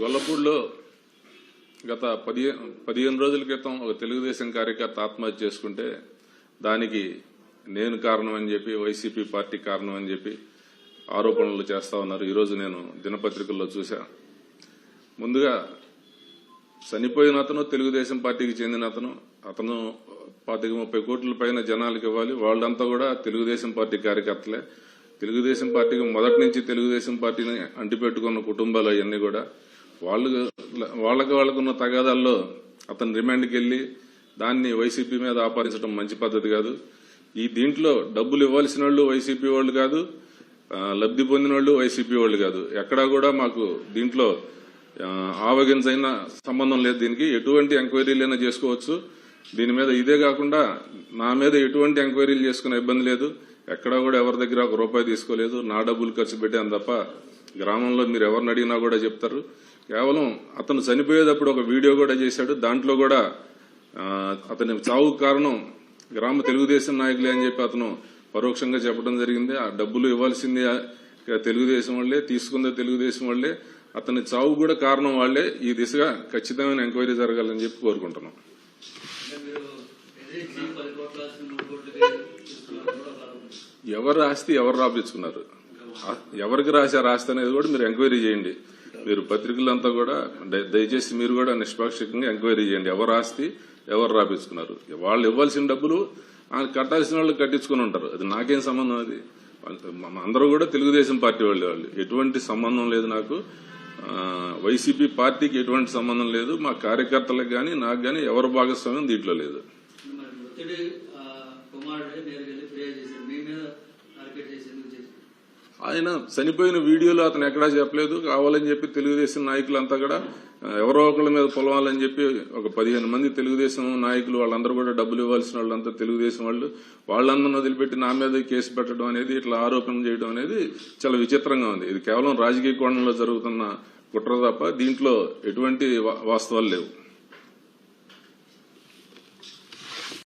గొల్లపూడిలో గత పదిహేను పదిహేను రోజుల క్రితం ఒక తెలుగుదేశం కార్యకర్త ఆత్మహత్య చేసుకుంటే దానికి నేను కారణం అని చెప్పి వైసీపీ పార్టీ కారణం అని చెప్పి ఆరోపణలు చేస్తా ఉన్నారు. ఈరోజు నేను దినపత్రికల్లో చూశా. ముందుగా చనిపోయిన అతను తెలుగుదేశం పార్టీకి చెందిన అతను అతను పాతిక ముప్పై కోట్ల పైన జనాలకు ఇవ్వాలి. వాళ్ళంతా కూడా తెలుగుదేశం పార్టీ కార్యకర్తలే. తెలుగుదేశం పార్టీకి మొదటి నుంచి తెలుగుదేశం పార్టీని అంటిపెట్టుకున్న కుటుంబాలు అవన్నీ కూడా వాళ్ళు వాళ్ళకి వాళ్ళకున్న తగాదాల్లో అతను రిమాండ్కి వెళ్ళి దాన్ని వైసీపీ మీద ఆపాదించడం మంచి పద్ధతి కాదు. ఈ దీంట్లో డబ్బులు ఇవ్వాల్సిన వాళ్ళు వైసీపీ వాళ్ళు కాదు లబ్ధి పొందిన వాళ్ళు వైసీపీ వాళ్ళు కాదు. ఎక్కడా కూడా మాకు దీంట్లో ఆవగించైన సంబంధం లేదు దీనికి. ఎటువంటి ఎంక్వైరీలైనా చేసుకోవచ్చు. దీని మీద ఇదే కాకుండా నా మీద ఎటువంటి ఎంక్వైరీలు చేసుకునే ఇబ్బంది లేదు. ఎక్కడా కూడా ఎవరి దగ్గర ఒక రూపాయి తీసుకోలేదు. నా డబ్బులు ఖర్చు పెట్టాను తప్ప గ్రామంలో మీరు ఎవరిని అడిగినా కూడా చెప్తారు. కేవలం అతను చనిపోయేటప్పుడు ఒక వీడియో కూడా చేశాడు. దాంట్లో కూడా అతని చావు కారణం గ్రామ తెలుగుదేశం నాయకులే అని చెప్పి అతను పరోక్షంగా చెప్పడం జరిగింది. ఆ డబ్బులు ఇవ్వాల్సింది తెలుగుదేశం వాళ్ళే తీసుకుందే తెలుగుదేశం వాళ్ళే. అతని చావు కూడా కారణం వాళ్ళే. ఈ దిశగా ఖచ్చితమైన ఎంక్వైరీ జరగాలని చెప్పి కోరుకుంటున్నాం. ఎవరు రాస్తే ఎవరు రాపించుకున్నారు ఎవరికి రాశారు రాస్తే అనేది కూడా మీరు ఎంక్వైరీ చేయండి. మీరు పత్రికలంతా కూడా దయచేసి మీరు కూడా నిష్పాక్షికంగా ఎంక్వైరీ చేయండి. ఎవరు ఆస్తి ఎవరు రాపించుకున్నారు. వాళ్ళు ఇవ్వాల్సిన డబ్బులు ఆయన కట్టాల్సిన వాళ్ళు కట్టించుకుని ఉంటారు. అది నాకేం సంబంధం అది? అందరూ కూడా తెలుగుదేశం పార్టీ వాళ్ళు వాళ్ళు. ఎటువంటి సంబంధం లేదు నాకు. వైసీపీ పార్టీకి ఎటువంటి సంబంధం లేదు. మా కార్యకర్తలకు కానీ నాకు కానీ ఎవరు భాగస్వామ్యం దీంట్లో లేదు. ఆయన చనిపోయిన వీడియోలో అతను ఎక్కడా చెప్పలేదు. కావాలని చెప్పి తెలుగుదేశం నాయకులంతా కూడా ఎవరో ఒకళ్ళ మీద పొలవాలని చెప్పి ఒక పదిహేను మంది తెలుగుదేశం నాయకులు వాళ్ళందరూ కూడా డబ్బులు ఇవ్వాల్సిన వాళ్ళంతా తెలుగుదేశం వాళ్ళు. వాళ్ళందరిని వదిలిపెట్టి నా మీద కేసు పెట్టడం అనేది ఇట్లా ఆరోపణ చేయడం అనేది చాలా విచిత్రంగా ఉంది. ఇది కేవలం రాజకీయ కోణంలో జరుగుతున్న కుట్ర తప్ప దీంట్లో ఎటువంటి వా- వాస్తవాలు లేవు.